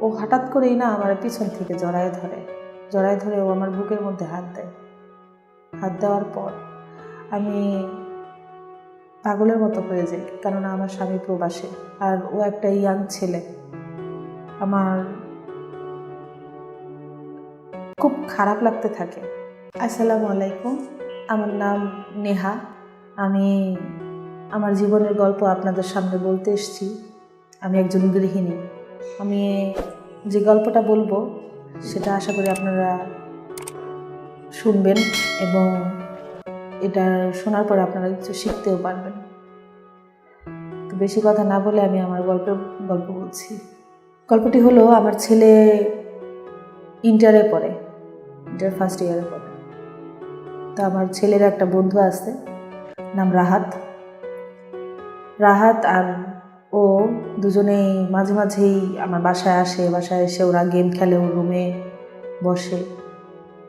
ও হঠাৎ করেই না আমার পিছন থেকে জড়ায় ধরে জড়ায় ধরে ও আমার বুকের মধ্যে হাত দেয়। হাত দেওয়ার পর আমি পাগলের মতো হয়ে যাই, কেননা আমার স্বামী প্রবাসে আর ও একটা ইয়াং ছেলে। আমার খুব খারাপ লাগতে থাকে। আসসালামু আলাইকুম, আমার নাম নেহা। আমি আমার জীবনের গল্প আপনাদের সামনে বলতে এসেছি। আমি একজন গৃহিণী। আমি যে গল্পটা বলব, সেটা আশা করি আপনারা শুনবেন এবং এটা শোনার পর আপনারা কিছু শিখতেও পারবেন। তো বেশি কথা না বলে আমি আমার গল্পের, গল্প বলছি। গল্পটি হলো আমার ছেলে ইন্টারে পড়ে ইন্টার ফার্স্ট ইয়ারে পড়ে। তো আমার ছেলের একটা বন্ধু আছে, নাম রাহাত। রাহাত আর ও দুজনেই মাঝে মাঝেই আমার বাসায় আসে, বাসায় এসে ওরা গেম খেলে, ও রুমে বসে।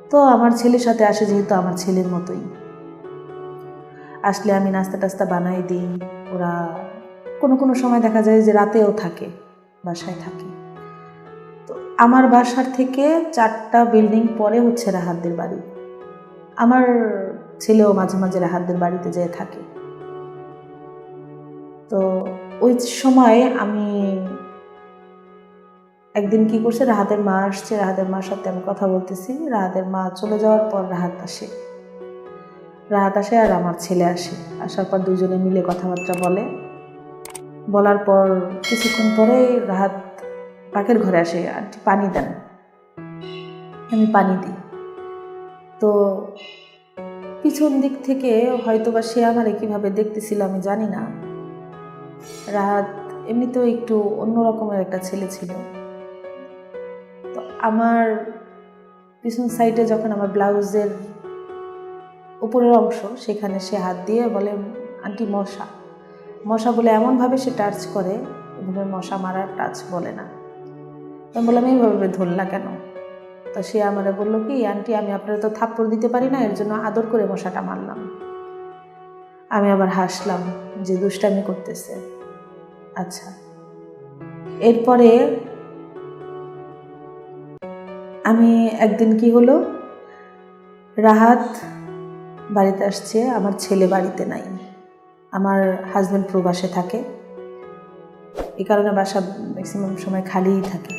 তো আমার ছেলের সাথে আসে যেহেতু আমার ছেলের মতোই। আসলে আমি নাস্তা টাস্তা বানাই দিই, ওরা কোনো কোনো সময় দেখা যায় যে রাতেও থাকে, বাসায় থাকে। তো আমার বাসার থেকে চারটা বিল্ডিং পরে হচ্ছে রাহাতদের বাড়ি। আমার ছেলেও মাঝে মাঝে রাহাতদের বাড়িতে যেয়ে থাকে। তো ওই সময় আমি একদিন কি করছে রাহাতের মা আসছে রাহাতের মার সাথে আমি কথা বলতেছি। রাহাতের মা চলে যাওয়ার পর রাহাত আসে। রাহাত আসে আর আমার ছেলে আসে। আসার পর দুজনে মিলে কথাবার্তা বলে। বলার পর কিছুক্ষণ পরে রাহাত পাকের ঘরে আসে আর পানি দেন। আমি পানি দিই। তো পিছন দিক থেকে হয়তো বা সে আমারে কীভাবে দেখতেছিল আমি জানি না। রাহাত এমনিতেও একটু অন্য রকমের একটা ছেলে ছিল। তো আমার পিছন সাইডে যখন আমার ব্লাউজের উপরের অংশ, সেখানে সে হাত দিয়ে বলে, আন্টি, মশা। মশা বলে এমনভাবে সে টাচ করে, এভাবে মশা মারার টাচ বলে না। আমি বললাম, এইভাবে ধরলা কেন? তো সে আমারে বলল কি, আন্টি, আমি আপনারা তো থাপ্পড় দিতে পারি না, এর জন্য আদর করে মশাটা মারলাম। আমি আবার হাসলাম যে দুষ্টামি করতেছে। আচ্ছা। এরপরে আমি একদিন কি হলো? রাহাত বাড়িতে আসছে, আমার ছেলে বাড়িতে নাই। আমার হাজব্যান্ড প্রবাসে থাকে। এই কারণে বাসা ম্যাক্সিমাম সময় খালিই থাকে।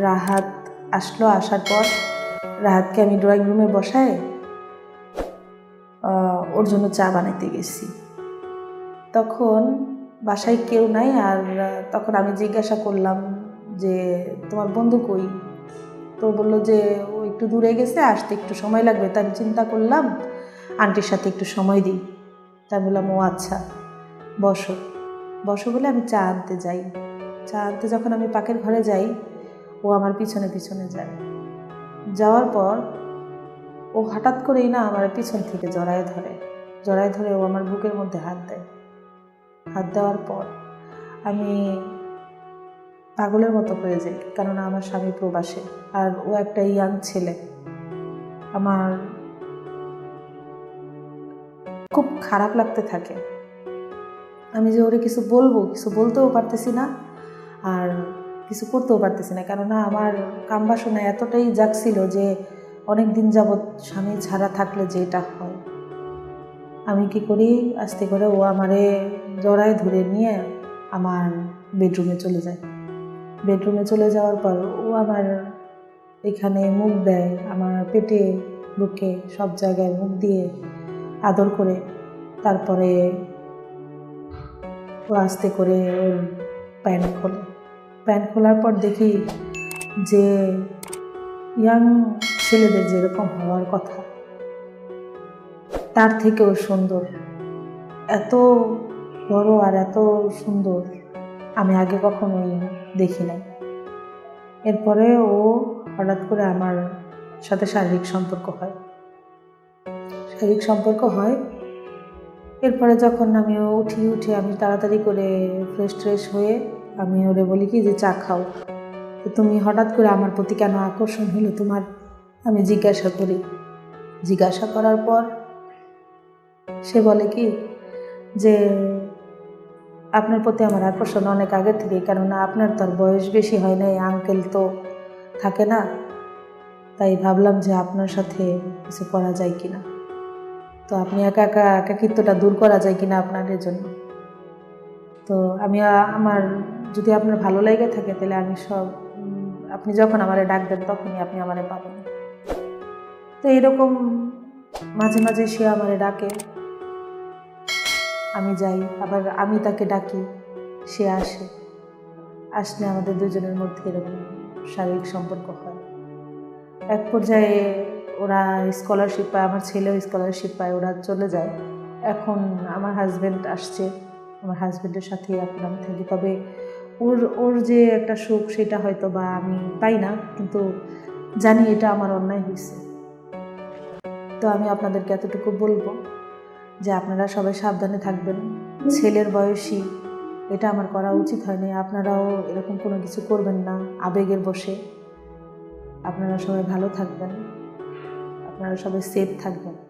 রাহাত আসলো, আসার পর রাহাতকে আমি ড্রয়িং রুমে বসায় ওর জন্য চা বানাইতে গেছি। তখন বাসায় কেউ নাই আর তখন আমি জিজ্ঞাসা করলাম যে, তোমার বন্ধু কই? তো বলল যে, ও একটু দূরে গেছে, আসতে একটু সময় লাগবে। তাই আমি চিন্তা করলাম, আন্টির সাথে একটু সময় দিই। তাই বললাম, ও আচ্ছা বসো। বসো বলে আমি চা আনতে যাই। চা আনতে যখন আমি পাকের ঘরে যাই, ও আমার পিছনে পিছনে যায়। যাওয়ার পর ও হঠাৎ করেই না আমার পিছন থেকে জড়ায় ধরে জড়ায় ধরে ও আমার বুকের মধ্যে হাত দেয়। হাত দেওয়ার পর আমি পাগলের মতো হয়ে যাই, কেননা আমার স্বামী প্রবাসে আর ও একটা ইয়াং ছেলে। আমার খুব খারাপ লাগতে থাকে। আমি যে ওরে কিছু বলব, কিছু বলতেও পারতেছি না আর কিছু করতেও পারতেছি না, কেননা আমার কাম বাসনা এতটাই জাগছিল যে অনেক দিন যাবৎ স্বামী ছাড়া থাকলে যে এটা হয়। আমি কি করি? আস্তে করে ও আমারে জড়ায় ধরে নিয়ে আমার বেডরুমে চলে যায়। বেডরুমে চলে যাওয়ার পর ও আমার এখানে মুখ দেয়, আমার পেটে, বুকে সব জায়গায় মুখ দিয়ে আদর করে। তারপরে ও আস্তে করে ওর প্যান্ট খোলে। প্যান্ট খোলার পর দেখি যে ইয়াং ছেলেদের যেরকম হওয়ার কথা, তার থেকেও সুন্দর। এত বড় আর এত সুন্দর আমি আগে কখনোই দেখি নাই। এরপরে ও হঠাৎ করে আমার সাথে শারীরিক সম্পর্ক হয়। শারীরিক সম্পর্ক হয়, এরপরে যখন আমি উঠি, উঠে আমি তাড়াতাড়ি করে ফ্রেশ ট্রেশ হয়ে আমি ওরে বলি কি যে চা খাও। তুমি হঠাৎ করে আমার প্রতি কেন আকর্ষণ হলো? তোমার আমি জিজ্ঞাসা করি, জিজ্ঞাসা করার পর? সে বলে কি, যে আপনার প্রতি আমার আকর্ষণ অনেক আগে থেকে কেননা আপনার তো বয়স বেশি হয় নাই আঙ্কেল তো থাকে না। তাই ভাবলাম যে আপনার সাথে কিছু করা যায় কি না তো আপনি একা একা একাকিত্বটা দূর করা যায় কিনা আপনাদের জন্য। তো আমি, আমার যদি আপনার ভালো লেগে থাকে, তাহলে আমি সব আপনি যখন আমারে ডাকবেন তখনই আপনি আমারে পাবেন। তো এরকম মাঝে মাঝে সে আমারে ডাকে। আমি যাই, আবার আমি তাকে ডাকি, সে আসে। আসলে আমাদের দুজনের মধ্যে এরকম শারীরিক সম্পর্ক হয়। এক পর্যায়ে ওরা স্কলারশিপ পায়, আমার ছেলেও স্কলারশিপ পায়, ওরা চলে যায়। এখন আমার হাজব্যান্ড আসছে, আমার হাজব্যান্ডের সাথে এখন আমি থাকি। তবে ওর ওর যে একটা সুখ, সেটা হয়তো বা আমি পাই না, কিন্তু জানি এটা আমার অন্যায় হয়েছে তো আমি আপনাদেরকে এতটুকু বলব যে আপনারা সবাই সাবধানে থাকবেন। ছেলের বয়সী, এটা আমার করা উচিত হয়নি। আপনারাও এরকম কোনো কিছু করবেন না, আবেগের বসে আপনারা সবাই ভালো থাকবেন। আপনারা সবাই সেফ থাকবেন।